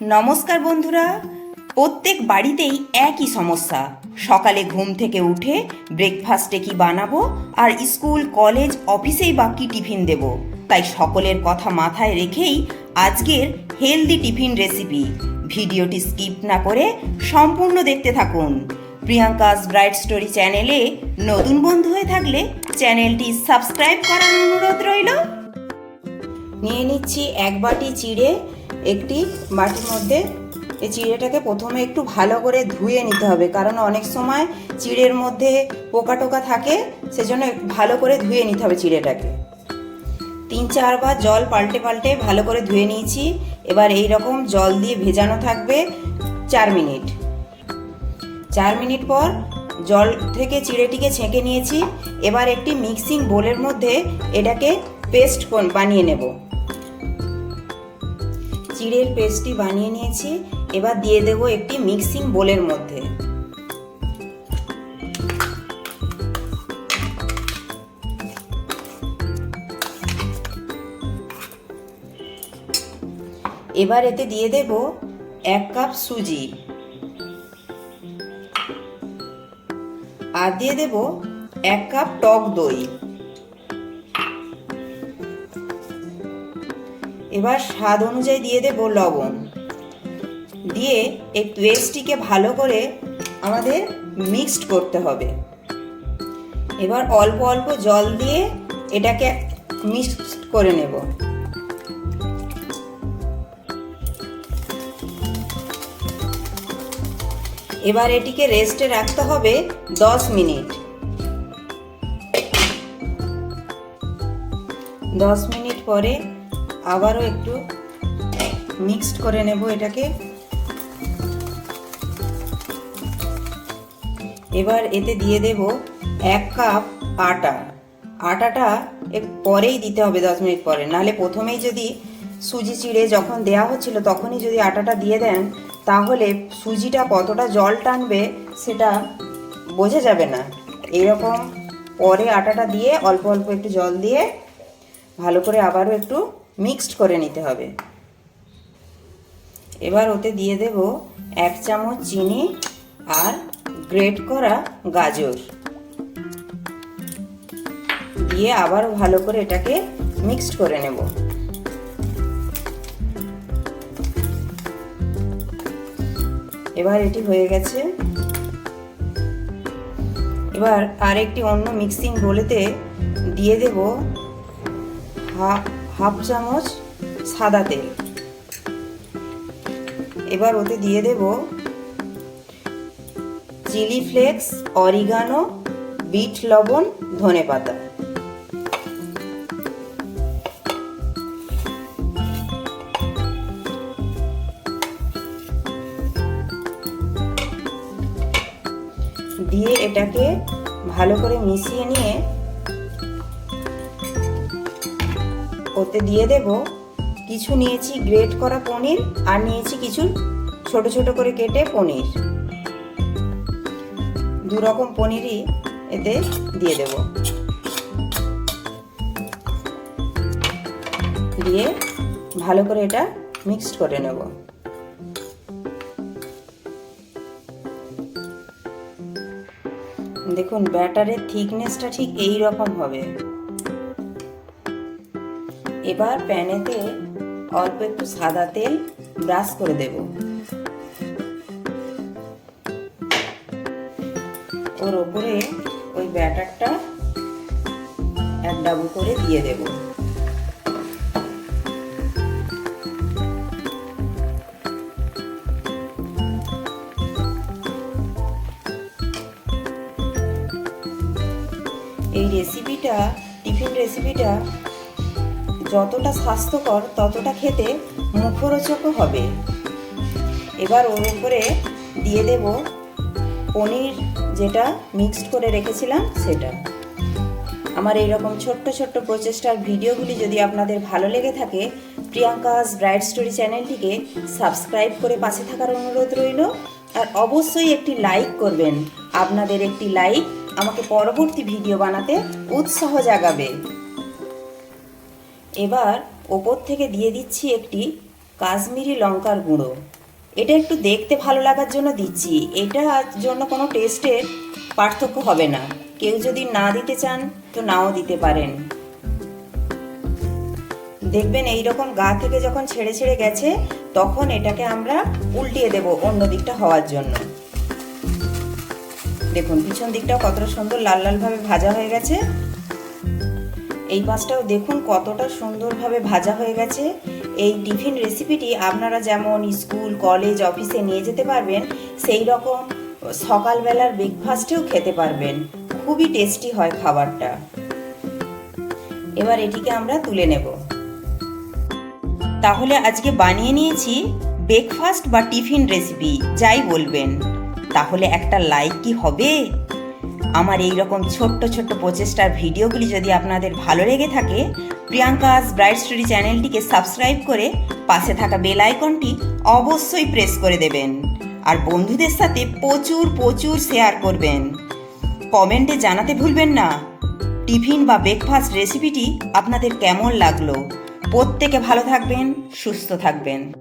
নমস্কার বন্ধুরা। প্রত্যেক বাড়িতেই একই সমস্যা। সকালে ঘুম থেকে উঠে ব্রেকফাস্টে কি বানাবো আর স্কুল, কলেজ, অফিসেই বা কি টিফিন দেব? তাই সকলের কথা মাথায় রেখেই আজকের হেলদি টিফিন রেসিপি ভিডিওটি স্কিপ না করে সম্পূর্ণ দেখতে থাকুন। প্রিয়াঙ্কাস ব্রাইট স্টোরি চ্যানেলে নতুন বন্ধু হয়ে থাকলে চ্যানেলটি সাবস্ক্রাইব করার অনুরোধ রইল। নিয়ে নিচ্ছি এক বাটি চিড়ে একটি বাটির মধ্যে এই চিড়েটাকে প্রথমে একটু ভালো করে ধুয়ে নিতে হবে, কারণ অনেক সময় চিড়ের মধ্যে পোকা টোকা থাকে, সেজন্য ভালো করে ধুয়ে নিতে হবে চিড়েটাকে। তিন চারবার জল পাল্টে পাল্টে ভালো করে ধুয়ে নিয়েছি, এবার এই রকম জল দিয়ে ভেজানো থাকবে চার মিনিট। চার মিনিট পর জল থেকে চিড়েটিকে ছেঁকে নিয়েছি, এবার একটি মিক্সিং বোলের মধ্যে এটাকে পেস্ট বানিয়ে নেব। চিড়ের পেস্টটি বানিয়ে নিয়েছি। এবার দিয়ে দেব একটি মিক্সিং বোলের মধ্যে। এবার এতে দিয়ে দেব এক কাপ সুজি। আর দিয়ে দেব এক কাপ টক দই। এবার স্বাদ অনুযায়ী দিয়ে দেব লবণ। দিয়ে এই পেস্টটিকে ভালো করে আমাদের মিক্সড করতে হবে। এবার অল্প অল্প জল দিয়ে এটাকে মিক্সড করে নেব। এবার এটিকে রেস্টে রাখতে হবে দশ মিনিট। দশ মিনিট পরে আবারও একটু মিক্সড করে নেব এটাকে। এবার এতে দিয়ে দেব এক কাপ আটা। আটাটা এক পরেই দিতে হবে দশ মিনিট পরে। নাহলে প্রথমেই যদি সুজি চিড়ে যখন দেয়া হচ্ছিল তখনই যদি আটাটা দিয়ে দেন, তাহলে সুজিটা কতটা জল টানবে সেটা বোঝা যাবে না। এরকম পরে আটাটা দিয়ে অল্প অল্প একটু জল দিয়ে ভালো করে আবারও একটু মিক্সড করে নিতে হবে। এবার ওতে দিয়ে দেব এক চামচ চিনি আর গ্রেট করা গাজর। দিয়ে আবারও ভালো করে এটাকে মিক্সড করে নেব। এবার এটি হয়ে গেছে। এবার আরেকটি অন্য মিক্সিং বোলেতে দিয়ে দেব হাফ হাফ চামচ সাদা তেল। এবার ওতে দিয়ে দেব চিলি ফ্লেক্স, অরিগানো, বিট, লবণ, ধনে পাতা। দিয়ে এটাকে ভালো করে মিশিয়ে নিয়ে ওতে দিয়ে দেব কিছু নিয়েছি গ্রেট করা পনির আর নিয়েছি কিছু ছোট ছোট করে কেটে পনির। দু রকম পনিরই এতে দিয়ে দেব। দিয়ে ভালো করে এটা মিক্সড করে নেব। দেখুন ব্যাটারের থিকনেসটা ঠিক এই রকম হবে। এবার প্যানেতে অল্প একটু সাদা তেল ব্রাশ করে দেব। ওর ওপরে ওই ব্যাটারটা এক ডাবু করে দিয়ে দেব। এই রেসিপিটা টিফিন রেসিপিটা যতটা স্বাস্থ্যকর, ততটা খেতে মুখরোচকও হবে। এবার ওর উপরে দিয়ে দেব পনির যেটা মিক্সড করে রেখেছিলাম, সেটা। আমার এইরকম ছোট্ট ছোট্ট প্রচেষ্টার ভিডিওগুলি যদি আপনাদের ভালো লেগে থাকে, প্রিয়াঙ্কাস ব্রাইট স্টোরি চ্যানেলটিকে সাবস্ক্রাইব করে পাশে থাকার অনুরোধ রইল। আর অবশ্যই একটি লাইক করবেন। আপনাদের একটি লাইক আমাকে পরবর্তী ভিডিও বানাতে উৎসাহ জাগাবে। এবার ওপর থেকে দিয়ে দিচ্ছি একটি কাশ্মীরি লঙ্কার গুঁড়ো। এটা একটু দেখতে ভালো লাগার জন্য দিচ্ছি। এটার জন্য কোনো টেস্টের পার্থক্য হবে না। কেউ যদি না দিতে চান, তো নাও দিতে পারেন। দেখবেন এই রকম গা থেকে যখন ছেড়ে ছেড়ে গেছে, তখন এটাকে আমরা উল্টিয়ে দেব অন্য দিকটা হওয়ার জন্য। দেখুন, পিছন দিকটাও কতটা সুন্দর লাল লালভাবে ভাজা হয়ে গেছে। এই মাছটাও দেখুন কতটা সুন্দরভাবে ভাজা হয়ে গেছে। এই টিফিন রেসিপিটি আপনারা যেমন স্কুল, কলেজ, অফিসে নিয়ে যেতে পারবেন, সেই রকম সকালবেলার ব্রেকফাস্টেও খেতে পারবেন। খুবই টেস্টি হয় খাবারটা। এবার এটিকে আমরা তুলে নেব। তাহলে আজকে বানিয়ে নিয়েছি ব্রেকফাস্ট বা টিফিন রেসিপি যাই বলবেন। তাহলে একটা লাইক কি হবে? আমার এই রকম ছোট্ট ছোট্ট প্রচেষ্টার ভিডিওগুলি যদি আপনাদের ভালো লেগে থাকে, প্রিয়াঙ্কাস ব্রাইট স্টোরি চ্যানেলটিকে সাবস্ক্রাইব করে পাশে থাকা বেল আইকনটি অবশ্যই প্রেস করে দেবেন। আর বন্ধুদের সাথে প্রচুর প্রচুর শেয়ার করবেন। কমেন্টে জানাতে ভুলবেন না। টিফিন বা ব্রেকফাস্ট রেসিপিটি আপনাদের কেমন লাগল? প্রত্যেকে ভালো থাকবেন, সুস্থ থাকবেন।